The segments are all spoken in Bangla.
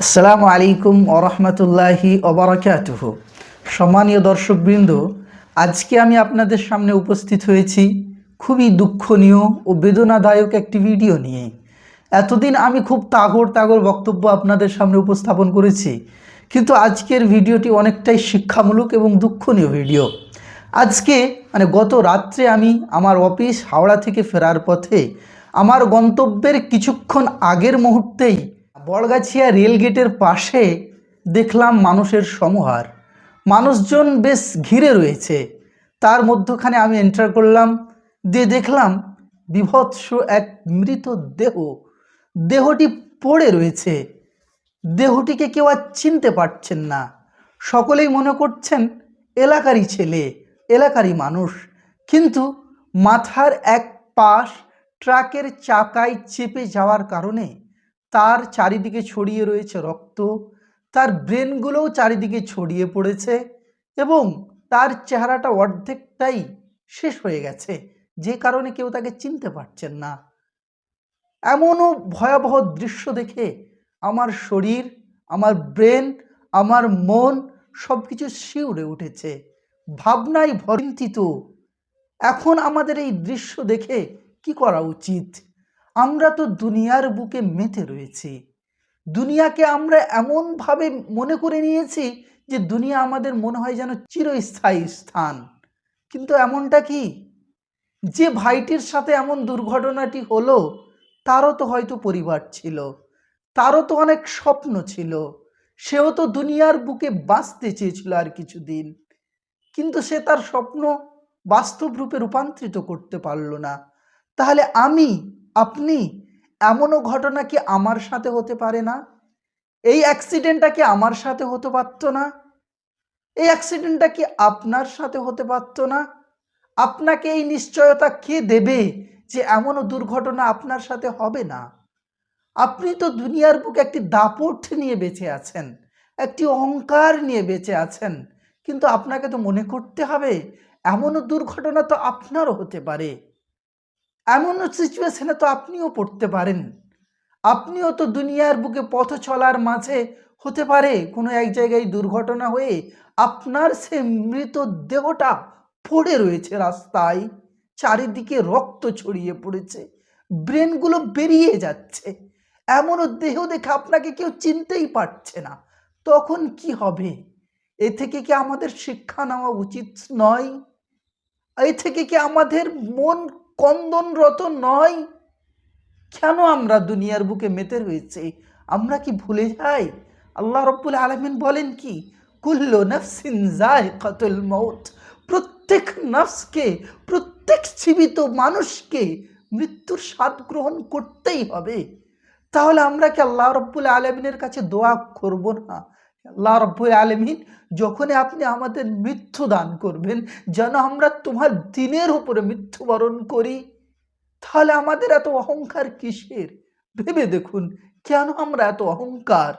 আসসালামু আলাইকুম ওরহমতুল্লাহি ওবরাকাতুহ সম্মানীয় দর্শকবৃন্দ, আজকে আমি আপনাদের সামনে উপস্থিত হয়েছি খুবই দুঃখনীয় ও বেদনাদায়ক একটি ভিডিও নিয়ে। এতদিন আমি খুব তাগড় তাগড় বক্তব্য আপনাদের সামনে উপস্থাপন করেছি, কিন্তু আজকের ভিডিওটি অনেকটাই শিক্ষামূলক এবং দুঃখনীয় ভিডিও। আজকে মানে গত রাত্রে আমি আমার অফিস হাওড়া থেকে ফেরার পথে আমার গন্তব্যের কিছুক্ষণ আগের মুহূর্তেই বড়গাছিয়া রেলগেটের পাশে দেখলাম মানুষের সমহার। মানুষজন বেশ ঘিরে রয়েছে। তার মধ্যখানে আমি এন্টার করলাম, দিয়ে দেখলাম বিভৎস এক মৃত দেহ। দেহটি পড়ে রয়েছে। দেহটিকে কেউ আর চিনতে পারছেন না। সকলেই মনে করছেন এলাকারই ছেলে, এলাকারই মানুষ। কিন্তু মাথার এক পাশ ট্রাকের চাকায় চেপে যাওয়ার কারণে তার চারিদিকে ছড়িয়ে রয়েছে রক্ত, তার ব্রেনগুলোও চারিদিকে ছড়িয়ে পড়েছে এবং তার চেহারাটা অর্ধেকটাই শেষ হয়ে গেছে। যে কারণে কেউ তাকে চিনতে পারছেন না। এমনও ভয়াবহ দৃশ্য দেখে আমার শরীর, আমার ব্রেন, আমার মন সব কিছু শিউরে উঠেছে। ভাবনায় ভরিন্তিত। এখন আমাদের এই দৃশ্য দেখে কি করা উচিত? আমরা তো দুনিয়ার বুকে মেতে রয়েছি। দুনিয়াকে আমরা এমনভাবে মনে করে নিয়েছি যে দুনিয়া আমাদের মনে হয় যেন চিরস্থায়ী স্থান। কিন্তু এমনটা কি? যে ভাইটির সাথে এমন দুর্ঘটনাটি হলো, তারও তো হয়তো পরিবার ছিল, তারও তো অনেক স্বপ্ন ছিল, সেও তো দুনিয়ার বুকে বাঁচতে চেয়েছিল আর কিছুদিন। কিন্তু সে তার স্বপ্ন বাস্তব রূপে রূপান্তরিত করতে পারল না। তাহলে আমি আপনি এমনও ঘটনা কি আমার সাথে হতে পারে না? এই অ্যাক্সিডেন্টটা কি আমার সাথে হতে পারত না? এই অ্যাক্সিডেন্টটা কি আপনার সাথে হতে পারত না? আপনাকে এই নিশ্চয়তা কে দেবে যে এমনও দুর্ঘটনা আপনার সাথে হবে না? আপনি তো দুনিয়ার বুকে একটি দাপট নিয়ে বেঁচে আছেন, একটি অহংকার নিয়ে বেঁচে আছেন, কিন্তু আপনাকে তো মনে করতে হবে এমনও দুর্ঘটনা তো আপনারও হতে পারে। এমন সিচুয়েশনে তো আপনিও পড়তে পারেন। আপনিও তো দুনিয়ার বুকে পথ চলার মাঝে হতে পারে কোনো এক জায়গায় দুর্ঘটনা হয়ে আপনার সে মৃত দেহটা পড়ে রয়েছে রাস্তায়, চারিদিকে রক্ত ছড়িয়ে পড়েছে ব্রেনগুলো বেরিয়ে যাচ্ছে। এমনও দেহ দেখে আপনাকে কেউ চিনতেই পারছে না। তখন কি হবে? এ থেকে কি আমাদের শিক্ষা নেওয়া উচিত নয়? এ থেকে কি আমাদের মন কন্দনরত নয়? কেন আমরা দুনিয়ার বুকে মেতে রয়েছে? আমরা কি ভুলে যাই? আল্লাহ রব্বুল আলমিন বলেন কি? কুল্লো নফসিন যায় কতল মৌত প্রত্যেক নফসকে, প্রত্যেক জীবিত মানুষকে মৃত্যুর স্বাদ গ্রহণ করতেই হবে। তাহলে আমরা কি আল্লাহ রব্বুল আলমিনের কাছে দোয়া করব না? আল্লাহ রব্বুল আলমিন যখনই আপনি আমাদের মৃত্যু দান করবেন, যেন আমরা তোমার দিনের উপরে মৃত্যুবরণ করি, তাহলে আমাদের এত অহংকার কিসের? ভেবে দেখুন, কেন আমরা এত অহংকার?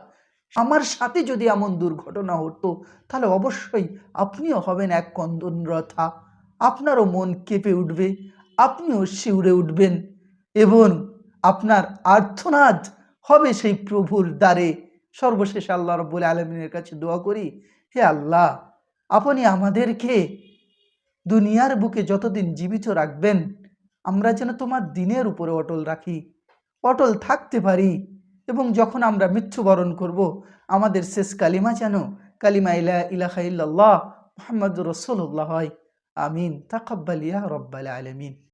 আমার সাথে যদি এমন দুর্ঘটনা হতো, তাহলে অবশ্যই আপনিও হবেন এক কন্দনরথা। আপনারও মন কেঁপে উঠবে, আপনিও শিউরে উঠবেন এবং আপনার আর্থনাদ হবে সেই প্রভুর দ্বারে। সর্বশেষ আল্লাহ রব্বুল আলমিনের কাছে দোয়া করি, হে আল্লাহ, আপনি আমাদেরকে দুনিয়ার বুকে যতদিন জীবিত রাখবেন, আমরা যেন তোমার দিনের উপরে অটল রাখি, অটল থাকতে পারি এবং যখন আমরা মৃত্যুবরণ করব, আমাদের শেষ কালিমা যেন কালিমা ইলা ইলাহা ইল্লাল্লাহ মোহাম্মদ রসুল্লাহ হয়। আমিন। তাকাব্বালিয়া রব্বাল আলমিন।